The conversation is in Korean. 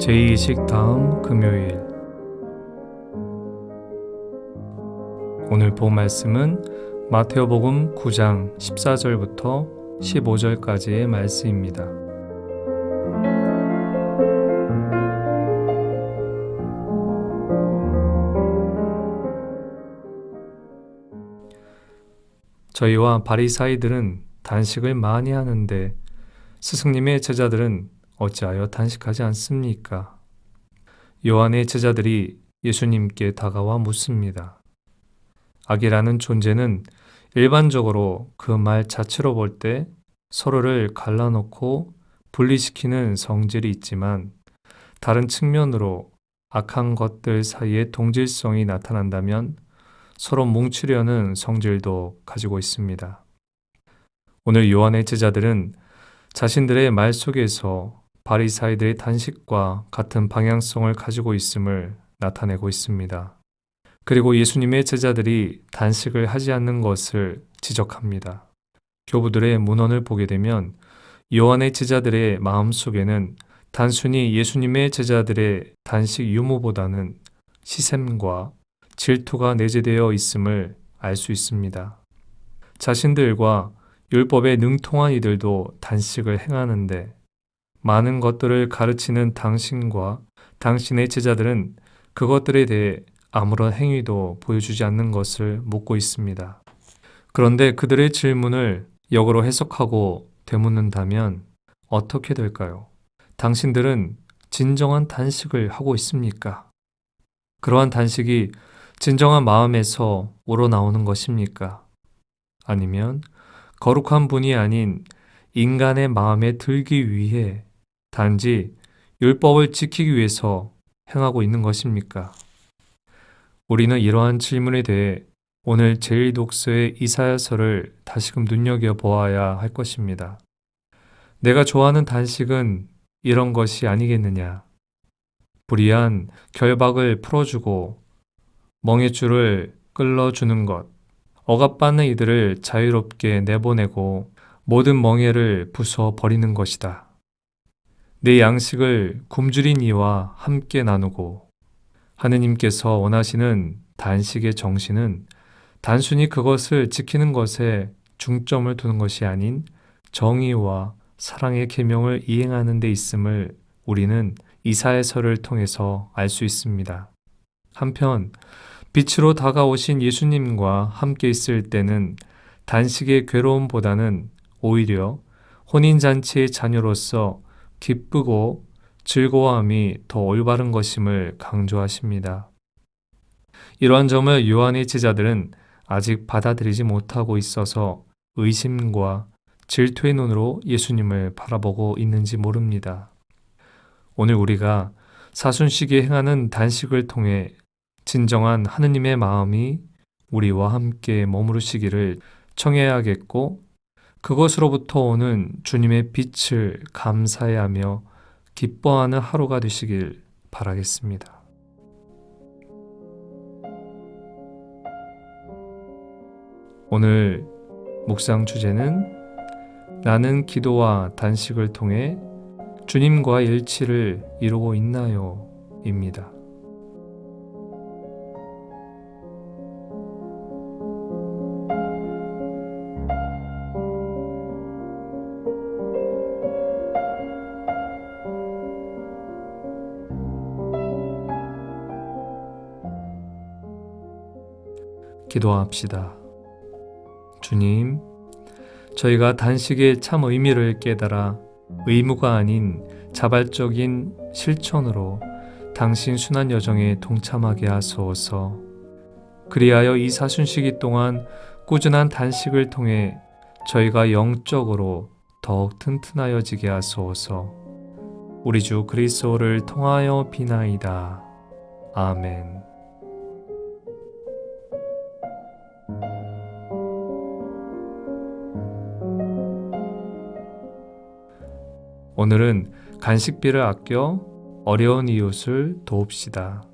제2식 다음 금요일 오늘 본 말씀은 마테오복음 9장 14절부터 15절까지의 말씀입니다. 저희와 바리사이들은 단식을 많이 하는데 스승님의 제자들은 어찌하여 단식하지 않습니까? 요한의 제자들이 예수님께 다가와 묻습니다. 악이라는 존재는 일반적으로 그 말 자체로 볼 때 서로를 갈라놓고 분리시키는 성질이 있지만 다른 측면으로 악한 것들 사이에 동질성이 나타난다면 서로 뭉치려는 성질도 가지고 있습니다. 오늘 요한의 제자들은 자신들의 말 속에서 바리사이들의 단식과 같은 방향성을 가지고 있음을 나타내고 있습니다. 그리고 예수님의 제자들이 단식을 하지 않는 것을 지적합니다. 교부들의 문헌을 보게 되면 요한의 제자들의 마음 속에는 단순히 예수님의 제자들의 단식 유무보다는 시샘과 질투가 내재되어 있음을 알 수 있습니다. 자신들과 율법에 능통한 이들도 단식을 행하는데 많은 것들을 가르치는 당신과 당신의 제자들은 그것들에 대해 아무런 행위도 보여주지 않는 것을 묻고 있습니다. 그런데 그들의 질문을 역으로 해석하고 되묻는다면 어떻게 될까요? 당신들은 진정한 단식을 하고 있습니까? 그러한 단식이 진정한 마음에서 우러나오는 것입니까? 아니면 거룩한 분이 아닌 인간의 마음에 들기 위해 단지 율법을 지키기 위해서 행하고 있는 것입니까? 우리는 이러한 질문에 대해 오늘 제1독서의 이사야서를 다시금 눈여겨 보아야 할 것입니다. 내가 좋아하는 단식은 이런 것이 아니겠느냐. 불의한 결박을 풀어주고 멍해줄을 끌어주는 것, 억압받는 이들을 자유롭게 내보내고 모든 멍해를 부숴 버리는 것이다. 내 양식을 굶주린 이와 함께 나누고 하느님께서 원하시는 단식의 정신은 단순히 그것을 지키는 것에 중점을 두는 것이 아닌 정의와 사랑의 계명을 이행하는 데 있음을 우리는 이사야서를 통해서 알 수 있습니다. 한편 빛으로 다가오신 예수님과 함께 있을 때는 단식의 괴로움보다는 오히려 혼인잔치의 자녀로서 기쁘고 즐거워함이 더 올바른 것임을 강조하십니다. 이러한 점을 요한의 제자들은 아직 받아들이지 못하고 있어서 의심과 질투의 눈으로 예수님을 바라보고 있는지 모릅니다. 오늘 우리가 사순식에 행하는 단식을 통해 진정한 하느님의 마음이 우리와 함께 머무르시기를 청해야겠고 그것으로부터 오는 주님의 빛을 감사해하며 기뻐하는 하루가 되시길 바라겠습니다. 오늘 묵상 주제는 나는 기도와 단식을 통해 주님과 일치를 이루고 있나요? 입니다. 기도합시다. 주님, 저희가 단식의 참 의미를 깨달아 의무가 아닌 자발적인 실천으로 당신 순환 여정에 동참하게 하소서. 그리하여 이 사순시기 동안 꾸준한 단식을 통해 저희가 영적으로 더욱 튼튼하여지게 하소서. 우리 주 그리스도를 통하여 비나이다. 아멘. 오늘은 간식비를 아껴 어려운 이웃을 도웁시다.